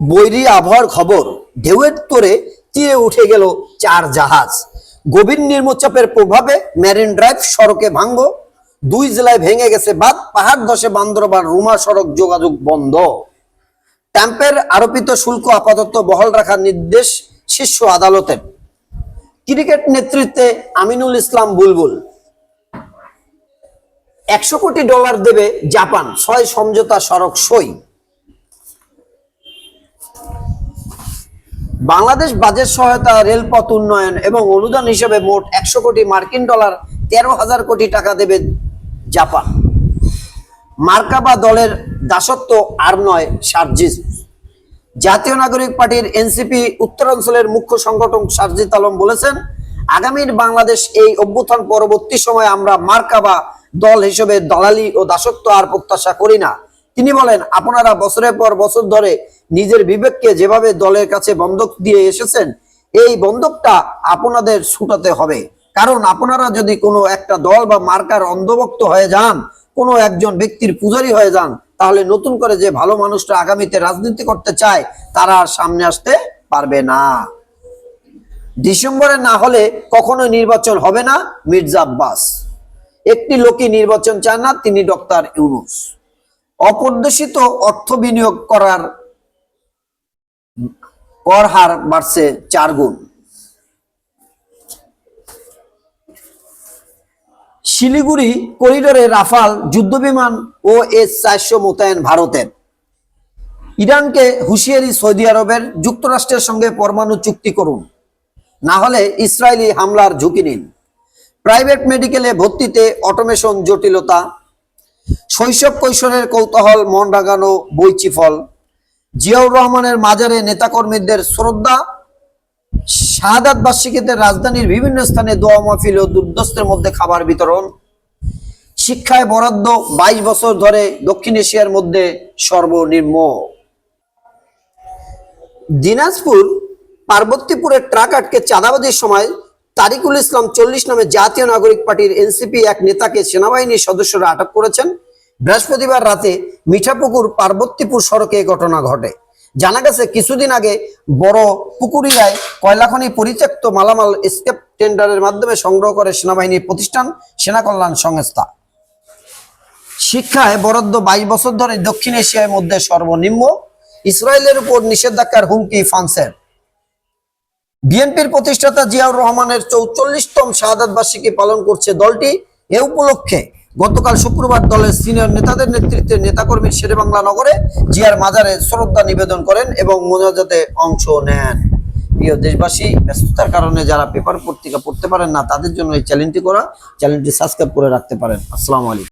বৈরী আবহাওয়ার খবর। ঢেউয়ের তোরে তীরে উঠে গেল চার জাহাজ। গভীর নিম্নচাপের প্রভাবে মেরিন ড্রাইভ সড়কে ভাঙ্গ। দুই জেলায় ভেঙে গেছে বাদ পাহাড় ধসে বান্দরবান রুমা সড়ক যোগাযোগ বন্ধ। ট্যাম্পের আরোপিত শুল্ক আপাতত বহাল রাখার নির্দেশ শীর্ষ আদালতের ক্রিকেট নেতৃত্বে আমিনুল ইসলাম বুলবুল। একশো কোটি ডলার দেবে জাপান, ছয় সমঝোতা সড়ক সই। বাংলাদেশ বাজেট সহায়তা রেলপথ উন্নয়ন এবং অনুদান হিসেবে মোট একশো কোটি মার্কিন ডলার তেরো হাজার কোটি টাকা দেবে জাপান। মার্কাবা দলের দাসত্ব আর নয়, সার্জিস। জাতীয় নাগরিক পার্টির এনসিপি উত্তরাঞ্চলের মুখ্য সংগঠন সার্জিত আলম বলেছেন, আগামীর বাংলাদেশ এই অভ্যুত্থান পরবর্তী সময়ে আমরা মার্কাবা দল হিসেবে দলালি ও দাসত্ব আর প্রত্যাশা করি না। তিনি বলেন, আপনারা বছরের পর বছর ধরে নিজের বিবেককে যেভাবে দলের কাছে বন্ধক দিয়ে এসেছেন, এই বন্ধকটা আপনাদের ছুটাতে হবে। কারণ আপনারা যদি কোনো একটা দল বা মার্কার অন্ধভক্ত হয়ে যান, কোনো একজন ব্যক্তির পূজারী হয়ে যান, তাহলে নতুন করে যে ভালো মানুষটা আগামীতে রাজনীতি করতে চায়, তারা সামনে আসতে পারবে না। ডিসেম্বরে না হলে কখনো নির্বাচন হবে না মির্জা আব্বাস। একটি লোকই নির্বাচন চান না, তিনি ডক্টর ইউনুস। অপরিদর্শিত অর্থ বিনিয়োগ করার কর হার বাড়ছে চার গুণ। শিলিগুড়ি করিডোরে রাফাল যুদ্ধবিমান ও এস চারশো মোতায়েন ভারতের। ইরানকে হুঁশিয়ারি সৌদি আরবের যুক্তরাষ্ট্রের সঙ্গে পরমাণু চুক্তি করুন। না হলে ইসরায়েলি হামলার ঝুঁকি নিন। প্রাইভেট মেডিকেলে ভর্তিতে অটোমেশন জটিলতা। শৈশব কৈশোরের কৌতূহল, মন রাগানো বইচিফল। জিয়াউর রহমানের মাজারে নেতাকর্মীদের শ্রদ্ধা, শাহাদাত বার্ষিকীতে রাজধানীর বিভিন্ন স্থানে দোয়া মাহফিল ও দুর্দস্তের মধ্যে খাবার বিতরণ। শিক্ষায় বরাদ্দ বাইশ বছর ধরে দক্ষিণ এশিয়ার মধ্যে সর্বনিম্ন। দিনাজপুর পার্বতীপুরের ট্রাক আটকে চাঁদাবাজির সময় তারিকুল ইসলাম চল্লিশ নামে জাতীয় নাগরিক পার্টির এনসিপি এক নেতাকে সেনাবাহিনীর সদস্যরা আটক করেছেন। বৃহস্পতিবার রাতে মিঠাপুকুর পার্বতীপুর সড়কে ঘটনা ঘটে। জানা গেছে, কিছুদিন আগে বড় পুকুরিয়ায় কয়লাখনি পরিত্যক্ত মালামাল স্কেপ টেন্ডারের মাধ্যমে সংগ্রহ করে সেনাবাহিনীর প্রতিষ্ঠান সেনা কল্যাণ সংস্থা। শিক্ষায় বরাদ্দ বাইশ বছর ধরে দক্ষিণ এশিয়ার মধ্যে সর্বনিম্ন। ইসরায়েলের উপর নিষেধাজ্ঞার হুমকি ফ্রান্সের। বিএনপির প্রতিষ্ঠাতা জিয়াউর রহমানের চৌচল্লিশতম শাহাদাত বার্ষিকী পালন করছে দলটি। এ উপলক্ষে গতকাল শুক্রবার দলের সিনিয়র নেতাদের নেতৃত্বে নেতাকর্মী শেরেবাংলা নগরে জিয়ার মাজারে শ্রদ্ধা নিবেদন করেন এবং মোনাজাতে অংশ নেন। প্রিয় দেশবাসী, ব্যস্ততার কারণে যারা পেপার পত্রিকা পড়তে পারেন না, তাদের জন্য এই চ্যানেলটি করা, চ্যানেলটি সাবস্ক্রাইব করে রাখতে পারেন। আসসালামু আলাইকুম।